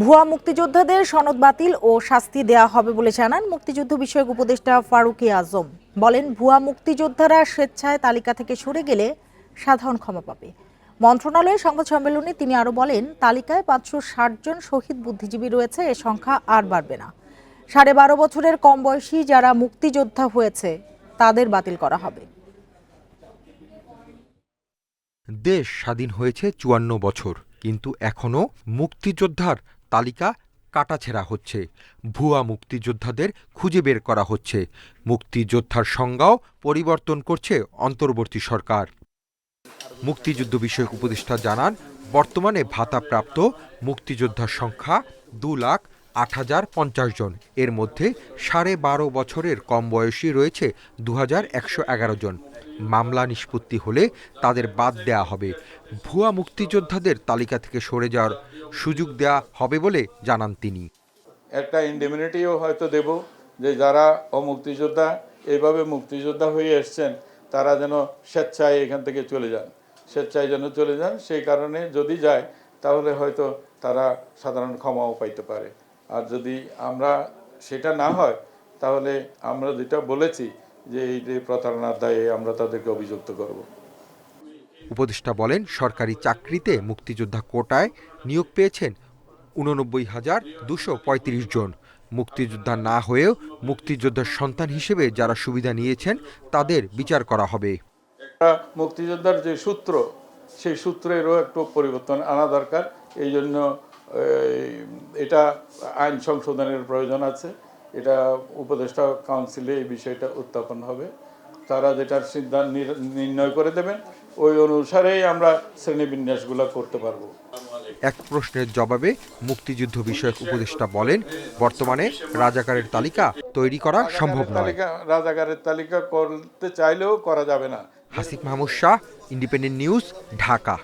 ভুয়া মুক্তিযোদ্ধাদের সনদ বাতিল ও শাস্তি দেয়া হবে বলে জানান মুক্তিযুদ্ধ বিষয়ক উপদেষ্টা ফারুকি আজম। বলেন, ভুয়া মুক্তিযোদ্ধারা স্বেচ্ছায় তালিকা থেকে সরে গেলে সাধারণ ক্ষমা পাবে। মন্ত্রণালয়ের সংবাদ সম্মেলনে তিনি আরও বলেন, তালিকায় পাঁচশো ষাট জন শহীদ বুদ্ধিজীবী রয়েছে, এ সংখ্যা আর বাড়বে না। সাড়ে বারো বছরের কম বয়সী যারা মুক্তিযোদ্ধা হয়েছে, তাদের বাতিল করা হবে। দেশ স্বাধীন হয়েছে চুয়ান্ন বছর, কিন্তু এখনও মুক্তিযোদ্ধার তালিকা কাটাছেঁড়া হচ্ছে। ভুয়া মুক্তিযোদ্ধাদের খুঁজে বের করা হচ্ছে। মুক্তিযোদ্ধার সংজ্ঞাও পরিবর্তন করছে অন্তর্বর্তী সরকার। মুক্তিযুদ্ধ বিষয়ক উপদেষ্টা জানান, বর্তমানে ভাতাপ্রাপ্ত মুক্তিযোদ্ধার সংখ্যা দু লাখ আট হাজার পঞ্চাশ জন। এর মধ্যে সাড়ে বারো বছরের কম বয়সী রয়েছে দু হাজার একশো এগারো জন। মামলা নিষ্পত্তি হলে তাদের বাদ দেয়া হবে। ভুয়া মুক্তিযোদ্ধাদের তালিকা থেকে সরে যাওয়ার সুযোগ দেয়া হবে বলে জানান তিনি। একটা ইন্ডেমিনিটিও হয়তো দেব যে যারা অমুক্তিযোদ্ধা এইভাবে মুক্তিযোদ্ধা হয়ে এসছেন, তারা যেন স্বেচ্ছায় এখান থেকে চলে যান। স্বেচ্ছায় যেন চলে যান, সেই কারণে যদি যায়, তাহলে হয়তো তারা সাধারণ ক্ষমাও পাইতে পারে। আর যদি আমরা সেটা না হয়, তাহলে আমরা যেটা বলেছি যে এই যে প্রতারণার দায়ে আমরা তাদেরকে অভিযুক্ত করব। উপদেষ্টা বলেন সরকারি চাকরিতে মুক্তিযোদ্ধা কোটায় নিয়োগ পেয়েছেন উননব্বই হাজার দুশো পঁয়ত্রিশ জন। মুক্তিযোদ্ধা না হয়েও মুক্তিযোদ্ধার সন্তান হিসেবে যারা সুবিধা নিয়েছেন তাদের বিচার করা হবে। মুক্তিযোদ্ধার যে সূত্র সেই সূত্রেরও একটু পরিবর্তন আনা দরকার। এই জন্য এটা আইন সংশোধনের প্রয়োজন আছে। এটা উপদেষ্টা কাউন্সিলে এই বিষয়টা উত্থাপন হবে। তারা যেটার সিদ্ধান্ত নির- নির্ণয় করে দেবেন ওই অনুসারেই আমরা শ্রেণীবিন্যাসগুলো করতে পারব। এক প্রশ্নের জবাবে মুক্তিযুদ্ধ বিষয়ক উপদেষ্টা বলেন বর্তমানে রাজাকারের তালিকা তৈরি করা সম্ভব নয়। রাজাকারের তালিকা করতে চাইলেও করা যাবে না। Hasif Mahmud Shah Independent News Dhaka.